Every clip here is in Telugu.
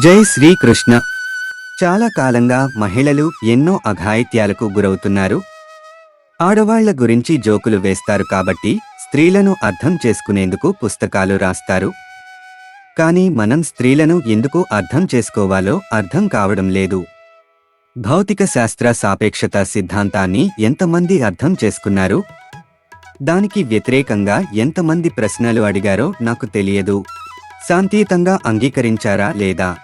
జై శ్రీకృష్ణ. చాలా కాలంగా మహిళలు ఎన్నో అఘాయిత్యాలకు గురవుతున్నారు. ఆడవాళ్ళ గురించి జోకులు వేస్తారు కాబట్టి స్త్రీలను అర్థం చేసుకునేందుకు పుస్తకాలు రాస్తారు. కానీ మనం స్త్రీలను ఎందుకు అర్థం చేసుకోవాలో అర్థం కావడం లేదు. భౌతిక శాస్త్ర సాపేక్షత సిద్ధాంతాన్ని ఎంతమంది అర్థం చేసుకున్నారు? దానికి వ్యతిరేకంగా ఎంతమంది ప్రశ్నలు అడిగారో నాకు తెలియదు. శాంతియుతంగా అంగీకరించారా లేదా?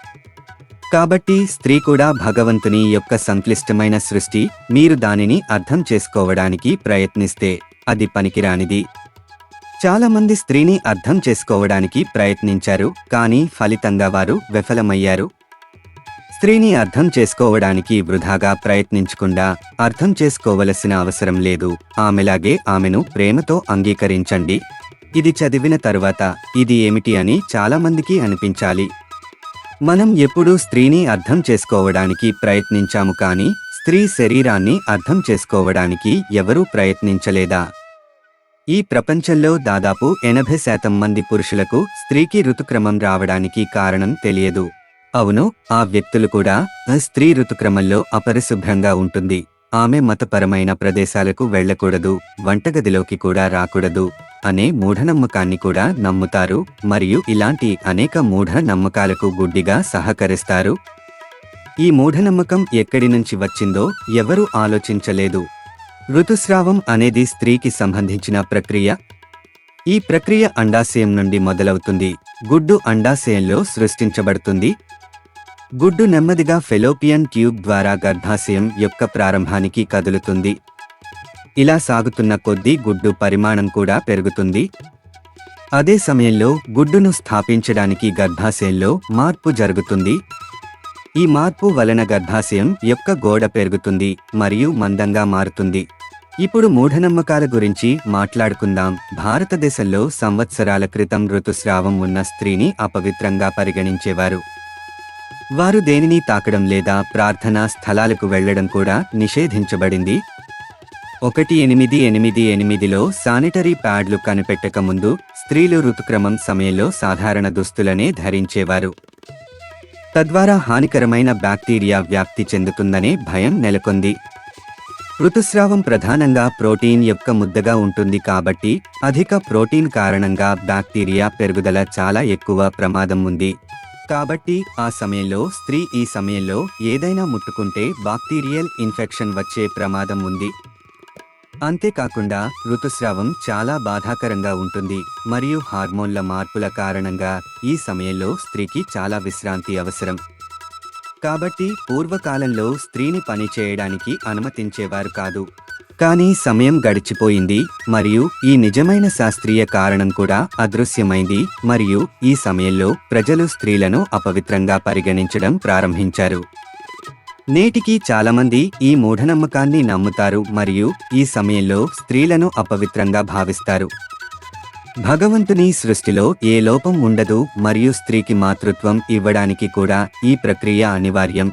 కాబట్టి స్త్రీ కూడా భగవంతుని యొక్క సంక్లిష్టమైన సృష్టి మీరు దానిని అర్థం చేసుకోవడానికి ప్రయత్నిస్తే అది పనికిరానిది. చాలామంది స్త్రీని అర్థం చేసుకోవడానికి ప్రయత్నించారు కానీ ఫలితంగా వారు విఫలమయ్యారు. స్త్రీని అర్థం చేసుకోవడానికి వృధాగా ప్రయత్నించకుండా అర్థం చేసుకోవలసిన అవసరం లేదు. ఆమెలాగే ఆమెను ప్రేమతో అంగీకరించండి. ఇది చదివిన తరువాత ఇది ఏమిటి అని చాలా మందికి అనిపించాలి. మనం ఎప్పుడూ స్త్రీని అర్థం చేసుకోవడానికి ప్రయత్నించాము కానీ స్త్రీ శరీరాన్ని అర్థం చేసుకోవడానికి ఎవరూ ప్రయత్నించలేదా? ఈ ప్రపంచంలో దాదాపు ఎనభై శాతం మంది పురుషులకు స్త్రీకి ఋతుక్రమం రావడానికి కారణం తెలియదు. అవును ఆ వ్యక్తులు కూడా స్త్రీ ఋతుక్రమంలో అపరిశుభ్రంగా ఉంటుంది. ఆమె మతపరమైన ప్రదేశాలకు వెళ్ళకూడదు వంటగదిలోకి కూడా రాకూడదు. అనే మూఢనమ్మకాన్ని కూడా నమ్ముతారు మరియు ఇలాంటి అనేక మూఢ నమ్మకాలకు గుడ్డిగా సహకరిస్తారు. ఈ మూఢనమ్మకం ఎక్కడి నుంచి వచ్చిందో ఎవరూ ఆలోచించలేదు. ఋతుస్రావం అనేది స్త్రీకి సంబంధించిన ప్రక్రియ. ఈ ప్రక్రియ అండాశయం నుండి మొదలవుతుంది. గుడ్డు అండాశయంలో సృష్టించబడుతుంది. గుడ్డు నెమ్మదిగా ఫెలోపియన్ ట్యూబ్ ద్వారా గర్భాశయం యొక్క ప్రారంభానికి కదులుతుంది. ఇలా సాగుతున్న కొద్దీ గుడ్డు పరిమాణం కూడా పెరుగుతుంది. అదే సమయంలో గుడ్డును స్థాపించడానికి గర్భాశయంలో మార్పు జరుగుతుంది. ఈ మార్పు వలన గర్భాశయం యొక్క గోడ పెరుగుతుంది మరియు మందంగా మారుతుంది. ఇప్పుడు మూఢనమ్మకాల గురించి మాట్లాడుకుందాం. భారతదేశంలో సంవత్సరాల క్రితం ఋతుస్రావం ఉన్న స్త్రీని అపవిత్రంగా పరిగణించేవారు. వారు దేనిని తాకడం లేదా ప్రార్థనా స్థలాలకు వెళ్ళడం కూడా నిషేధించబడింది. ఒకటి ఎనిమిది ఎనిమిది ఎనిమిదిలో శానిటరీ ప్యాడ్లు కనిపెట్టక ముందు స్త్రీలు ఋతుక్రమం సమయంలో సాధారణ దుస్తులనే ధరించేవారు. తద్వారా హానికరమైన బ్యాక్టీరియా వ్యాప్తి చెందుతుందనే భయం నెలకొంది. ఋతుస్రావం ప్రధానంగా ప్రోటీన్ యొక్క ముద్దగా ఉంటుంది కాబట్టి అధిక ప్రోటీన్ కారణంగా బ్యాక్టీరియా పెరుగుదల చాలా ఎక్కువ ప్రమాదం ఉంది. కాబట్టి ఆ సమయంలో స్త్రీ ఈ సమయంలో ఏదైనా ముట్టుకుంటే బాక్టీరియల్ ఇన్ఫెక్షన్ వచ్చే ప్రమాదం ఉంది. అంతేకాకుండా ఋతుస్రావం చాలా బాధాకరంగా ఉంటుంది మరియు హార్మోన్ల మార్పుల కారణంగా ఈ సమయంలో స్త్రీకి చాలా విశ్రాంతి అవసరం. కాబట్టి పూర్వకాలంలో స్త్రీని పని చేయడానికి అనుమతించేవారు కాదు. కానీ సమయం గడిచిపోయింది మరియు ఈ నిజమైన శాస్త్రీయ కారణం కూడా అదృశ్యమైంది మరియు ఈ సమయంలో ప్రజలు స్త్రీలను అపవిత్రంగా పరిగణించడం ప్రారంభించారు. నేటికి చాలామంది ఈ మూఢనమ్మకాన్ని నమ్ముతారు మరియు ఈ సమయంలో స్త్రీలను అపవిత్రంగా భావిస్తారు. భగవంతుని సృష్టిలో ఏ లోపం ఉండదు మరియు స్త్రీకి మాతృత్వం ఇవ్వడానికి కూడా ఈ ప్రక్రియ అనివార్యం.